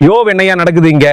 யோ என்னையா நடக்குது இங்க?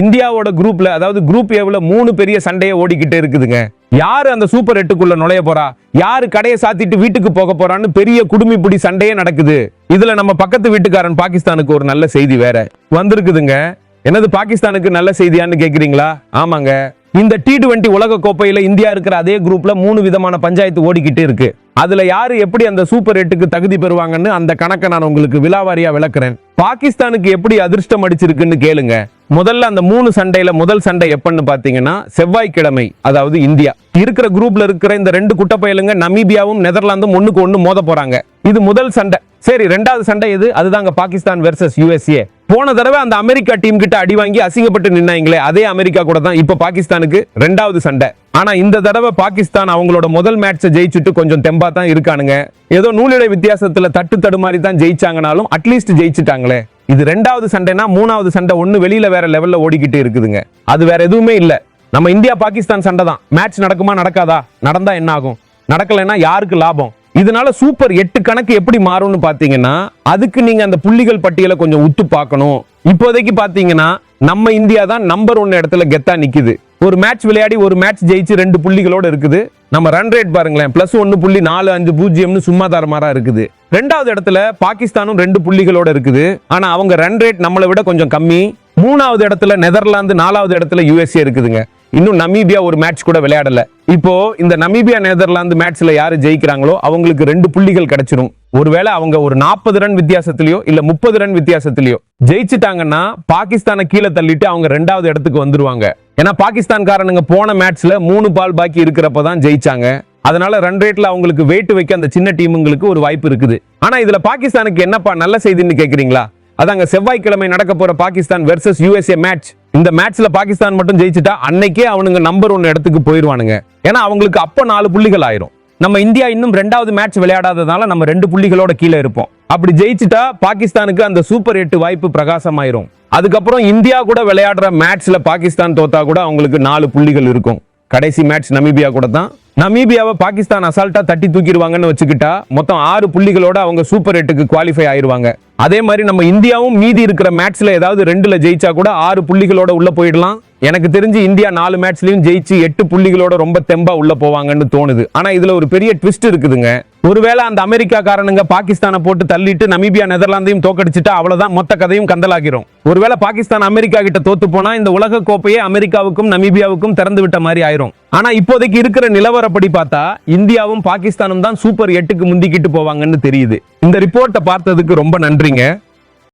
இந்தியாவோட குரூப்ல அதாவது குரூப் ஏவில் மூணு பெரிய சண்டையை ஓடிக்கிட்டே இருக்குதுங்க. யார் அந்த சூப்பர் எட்டுக்குள்ள நுழைய போறா? யாரு கடையை சாத்திட்டு வீட்டுக்கு போக போறான்னு பெரிய குடுமிப்பிடி சண்டையே நடக்குது. இதுல நம்ம பக்கத்து வீட்டுக்காரன் பாகிஸ்தானுக்கு ஒரு நல்ல செய்தி வேற வந்திருக்குதுங்க. என்னது பாகிஸ்தானுக்கு நல்ல செய்தியான்னு கேக்குறீங்களா? ஆமாங்க. இந்த டி டுவெண்டி உலக கோப்பையில இந்தியா இருக்கிற அதே குரூப்ல மூணு விதமான பஞ்சாயத்து ஓடிக்கிட்டு இருக்கு. அதுல யாரு எப்படி அந்த சூப்பர் எட்டுக்கு தகுதி பெறுவாங்கன்னு அந்த கணக்கை நான் உங்களுக்கு விலாவாரியா விளக்குறேன். பாகிஸ்தானுக்கு எப்படி அதிர்ஷ்டம் அடிச்சிருக்குன்னு கேளுங்க. முதல்ல அந்த மூணு சண்டையில முதல் சண்டை எப்பன்னு பாத்தீங்கன்னா செவ்வாய்க்கிழமை அதாவது இந்தியா. இருக்கிற குரூப்ல இருக்கிற இந்த ரெண்டு குட்டப்பயலுங்க நமீபியாவும் நெதர்லாந்தும் ஒண்ணுக்கு ஒண்ணு மோத போறாங்க. இது முதல் சண்டை. சரி ரெண்டாவது சண்டை எது? அதுதாங்க பாகிஸ்தான் வெர்சஸ் யூஎஸ்ஏ போன தடவை அந்த அமெரிக்கா டீம் கிட்ட அடி வாங்கி அசிங்கப்பட்டு நின்னாங்களே அதே அமெரிக்கா கூட தான் இப்ப பாகிஸ்தானுக்கு ரெண்டாவது சண்டை. ஆனா இந்த தடவை பாகிஸ்தான் அவங்களோட முதல் மேட்சை ஜெயிச்சுட்டு கொஞ்சம் தெம்பா தான் இருக்கானுங்க. ஏதோ நூலிழை வித்தியாசத்துல தட்டு தடுமாறி தான் ஜெயிச்சாங்கனாலும் அட்லீஸ்ட் ஜெயிச்சுட்டாங்களே. இது ரெண்டாவது சண்டைனா மூணாவது சண்டை ஒண்ணு வெளியில வேற லெவல்ல ஓடிக்கிட்டு இருக்குதுங்க. அது வேற எதுவுமே இல்ல. நம்ம இந்தியா பாகிஸ்தான் சண்டை தான். மேட்ச் நடக்குமா நடக்காதா? நடந்தா என்ன ஆகும்? நடக்கலைன்னா யாருக்கு லாபம்? இதனால சூப்பர் எட்டு கணக்கு எப்படி மாறும்னு பார்த்தீங்கன்னா அதுக்கு நீங்க அந்த புள்ளிகள் பட்டியலை கொஞ்சம் உத்து பார்க்கணும். இப்போதைக்கு பார்த்தீங்கன்னா நம்ம இந்தியா தான் நம்பர் ஒன் இடத்துல கெத்தா நிக்குது. ஒரு மேட்ச் விளையாடி ஒரு மேட்ச் ஜெயிச்சு ரெண்டு புள்ளிகளோட இருக்குது. நம்ம ரன் ரேட் பாருங்களேன் பிளஸ் ஒன்னு புள்ளி நாலு அஞ்சு பூஜ்ஜியம்னு சும்மா தரமாரா இருக்குது. ரெண்டாவது இடத்துல பாகிஸ்தானும் ரெண்டு புள்ளிகளோட இருக்குது. ஆனா அவங்க ரன் ரேட் நம்மளை விட கொஞ்சம் கம்மி. மூணாவது இடத்துல நெதர்லாந்து நாலாவது இடத்துல யூஎஸ்ஏ இருக்குதுங்க. இன்னும் நமீபியா ஒரு மேட்ச் கூட விளையாடல. இப்போ இந்த நமீபியா நெதர்லாந்து மேட்ச்ல யாரு ஜெயிக்கிறாங்களோ அவங்களுக்கு ரெண்டு புள்ளிகள் கிடைச்சிரும். ஒருவேளை அவங்க ஒரு நாற்பது ரன் வித்தியாசத்திலயோ இல்ல முப்பது ரன் வித்தியாசத்திலயோ ஜெயிச்சிட்டாங்கன்னா பாகிஸ்தானை கீழே தள்ளிட்டு அவங்க ரெண்டாவது இடத்துக்கு வந்துருவாங்க. ஏன்னா பாகிஸ்தான்காரனுங்க போன மேட்ச்ல மூணு பால் பாக்கி இருக்கிறப்ப தான் ஜெயிச்சாங்க. அதனால ரன் ரேட்ல அவங்களுக்கு வெயிட் வைக்க அந்த சின்ன டீமுங்களுக்கு ஒரு வாய்ப்பு இருக்குது. ஆனா இதுல பாகிஸ்தானுக்கு என்னப்பா நல்ல செய்தின்னு கேக்குறீங்களா? அதாங்க செவ்வாய்க்கிழமை நடக்க போற பாகிஸ்தான் வெர்சஸ் யூஎஸ்ஏ மேட்ச் இந்த மேட்ச்ல பாகிஸ்தான் மட்டும் ஜெயிச்சுட்டா அன்னைக்கே அவனுங்க நம்பர் ஒன் இடத்துக்கு போயிடுவானுங்க ஏன்னா அவங்களுக்கு அப்ப நாலு புள்ளிகள் ஆயிரும். நம்ம இந்தியா இன்னும் ரெண்டாவது மேட்ச் விளையாடாததால நம்ம ரெண்டு புள்ளிகளோட கீழே இருப்போம். அப்படி ஜெயிச்சுட்டா பாகிஸ்தானுக்கு அந்த சூப்பர் எட்டு வாய்ப்பு பிரகாசமாயிரும். அதுக்கப்புறம் இந்தியா கூட விளையாடுற மேட்ச்ல பாகிஸ்தான் தோத்தா கூட அவங்களுக்கு நாலு புள்ளிகள் இருக்கும். கடைசி மேட்ச் நமீபியா கூட தான். நமீபியாவை பாகிஸ்தான் அசால்ட்டா தட்டி தூக்கிடுவாங்கன்னு வச்சுக்கிட்டா மொத்தம் ஆறு புள்ளிகளோட அவங்க சூப்பர் எட்டுக்கு குவாலிஃபை ஆயிருவாங்க. அதே மாதிரி நம்ம இந்தியாவும் மீதி இருக்கிற மேட்ச்ல ஏதாவது ரெண்டுல ஜெயிச்சா கூட ஆறு புள்ளிகளோட உள்ள போயிடலாம். எனக்கு தெரிஞ்சு இந்தியா நாலு மேட்ச்லயும் ஜெயிச்சு எட்டு புள்ளிகளோட ரொம்ப தெம்பா உள்ள போவாங்கன்னு தோணுது. ஆனா இதுல ஒரு பெரிய ட்விஸ்ட் இருக்குதுங்க. ஒருவேளை அந்த அமெரிக்காக்காரனுங்க பாகிஸ்தானை போட்டு தள்ளிட்டு நமீபியா நெதர்லாந்தையும் தோக்கடிச்சிட்டா அவ்வளவுதான் மொத்த கதையும் கந்தலாகிறோம் ஒருவேளை பாகிஸ்தான் அமெரிக்கா கிட்ட தோத்து போனா இந்த உலக கோப்பையே அமெரிக்காவுக்கும் நமீபியாவுக்கும் திறந்து விட்ட மாதிரி ஆயிரும். ஆனா இப்போதைக்கு இருக்கிற நிலவரப்படி பார்த்தா இந்தியாவும் பாகிஸ்தானும் தான் சூப்பர் எட்டுக்கு முந்திக்கிட்டு போவாங்கன்னு தெரியுது. இந்த ரிப்போர்ட்டை பார்த்ததுக்கு ரொம்ப நன்றி. ya.